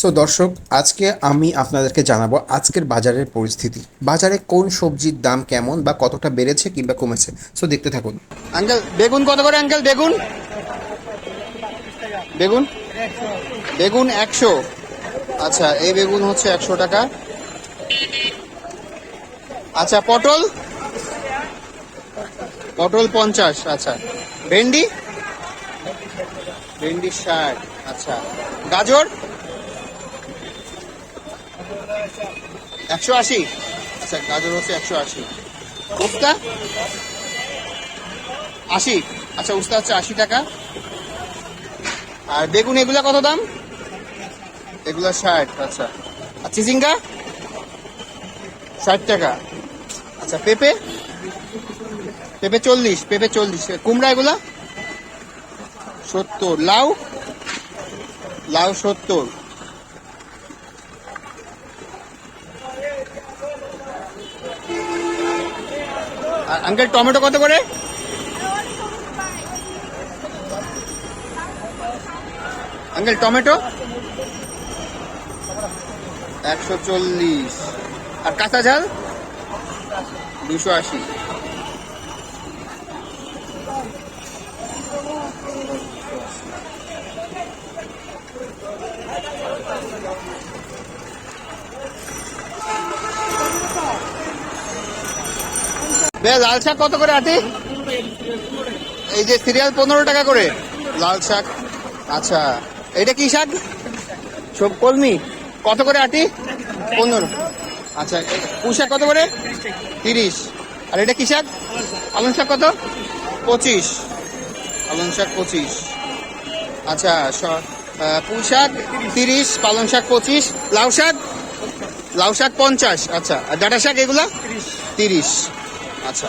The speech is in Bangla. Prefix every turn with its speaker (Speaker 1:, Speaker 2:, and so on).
Speaker 1: সো দর্শক, আজকে আমি আপনাদেরকে জানাব আজকের বাজারের পরিস্থিতি। বাজারে কোন সবজির দাম কেমন বা কতটা বেড়েছে কিংবা কমেছে? সো দেখতে থাকুন।
Speaker 2: আঙ্কেল, বেগুন কত করে আঙ্কেল? বেগুন? বেগুন? বেগুন একশো। আচ্ছা এই বেগুন হচ্ছে একশো টাকা। আচ্ছা পটল? পটল পঞ্চাশ আচ্ছা। ভেন্ডি? ভেন্ডি ষাট আচ্ছা। গাজর? একশো আশি? আচ্ছা গাজর হচ্ছে একশো আশি। উস্তা আশি? আচ্ছা উস্তা হচ্ছে আশি টাকা। আর বেগুন, এগুলা কত দাম? এগুলা ষাট আচ্ছা। আর চিচিঙ্গা? ষাট টাকা। আচ্ছা পেঁপে? পেঁপে চল্লিশ পেঁপে চল্লিশ। কুমড়া এগুলা? সত্তর। লাউ? লাউ সত্তর। আর আঙ্কেল টমেটো কত করে? Uncle tomato? একশো চল্লিশ। আর কাঁচা ঝাল? দুশো আশি। লাল শাক কত করে আটি? এই যে সিরিয়াল পনেরো টাকা করে। লাল শাক। আচ্ছা এটা কি শাক? সব কলমি। কত করে আটি? পনেরো। আচ্ছা এ- পুঁই শাক কত করে? তিরিশ। আর এটা কি শাক? পালং শাক কত? পঁচিশ। পালং শাক পঁচিশ। আচ্ছা পুঁই শাক তিরিশ, পালং শাক পঁচিশ, লাউ শাক? লাউ শাক পঞ্চাশ। আচ্ছা আর ডাটা শাক এগুলা? তিরিশ। আচ্ছা।